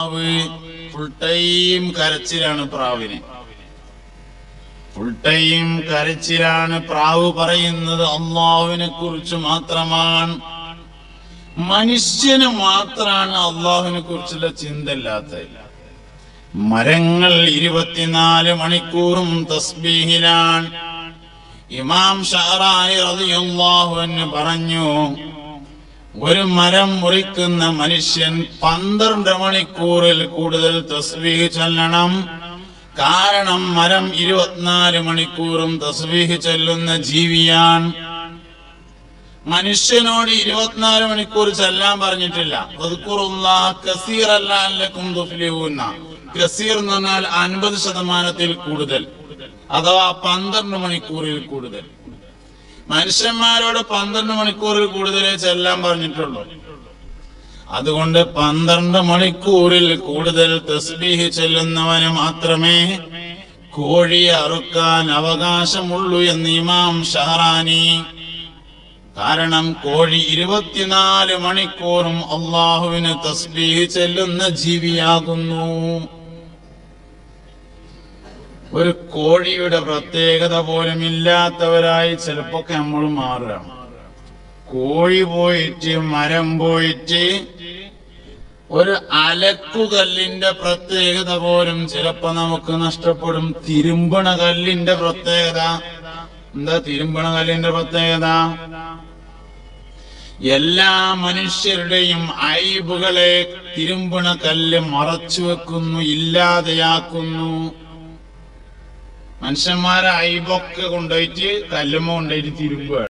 പ്രാവ് full time കരച്ചിലാണ് പ്രാവിന്. Full time കരച്ചിലാണ് പ്രാവ് പറയുന്നത് അള്ളാഹുവിനെ കുറിച്ച് മാത്രമാണ്. മനുഷ്യന് മാത്രമാണ് അള്ളാഹുവിനെ കുറിച്ചുള്ള ചിന്ത ഇല്ലാത്തത്. മരങ്ങൾ ഇരുപത്തിനാല് മണിക്കൂറും തസ്ബീഹിലാണ്. ഇമാം ഷാറായി പറഞ്ഞു ഒരു മരം മുറിക്കുന്ന മനുഷ്യൻ പന്ത്രണ്ട് മണിക്കൂറിൽ കൂടുതൽ തസ്ബീഹ് ചൊല്ലണം. കാരണം മരം ഇരുപത്തിനാല് മണിക്കൂറും തസ്ബീഹ് ചൊല്ലുന്ന ജീവിയാണ്. മനുഷ്യനോട് ഇരുപത്തിനാല് മണിക്കൂർ ചെല്ലാൻ പറഞ്ഞിട്ടില്ല. പറഞ്ഞാൽ അൻപത് ശതമാനത്തിൽ കൂടുതൽ. അഥവാ പന്ത്രണ്ട് മണിക്കൂറിൽ കൂടുതൽ. മനുഷ്യന്മാരോട് പന്ത്രണ്ട് മണിക്കൂറിൽ കൂടുതലേ ചെല്ലാൻ പറഞ്ഞിട്ടുള്ളൂ. അതുകൊണ്ട് പന്ത്രണ്ട് മണിക്കൂറിൽ കൂടുതൽ തസ്ബീഹ് ചെല്ലുന്നവന് മാത്രമേ കോഴി അറുക്കാൻ അവകാശമുള്ളൂ എന്ന് ഇമാം ഷഹറാനി. കാരണം കോഴി ഇരുപത്തിനാല് മണിക്കൂറും അള്ളാഹുവിന് തസ്ബീഹ് ചെല്ലുന്ന ജീവിയാകുന്നു. ഒരു കോഴിയുടെ പ്രത്യേകത പോലും ഇല്ലാത്തവരായി ചിലപ്പോക്കെ നമ്മൾ മാറുകയാണ്. കോഴി പോയിട്ട് മരം പോയിട്ട് ഒരു അലക്കുകല്ലിന്റെ പ്രത്യേകത പോലും ചിലപ്പോ നമുക്ക് നഷ്ടപ്പെടും. തിരുമ്പണ കല്ലിന്റെ പ്രത്യേകത. എന്താ തിരുമ്പണ കല്ലിന്റെ പ്രത്യേകത? എല്ലാ മനുഷ്യരുടെയും ഐബുകളെ തിരുമ്പണ കല്ല് മറച്ചു വെക്കുന്നു ഇല്ലാതെയാക്കുന്നു. മനുഷ്യന്മാരെ ഐബൊക്കെ കൊണ്ടുപോയിട്ട് കല്ലുമ്മ കൊണ്ടുപോയിട്ട് തിരുമ്പുകയാണ്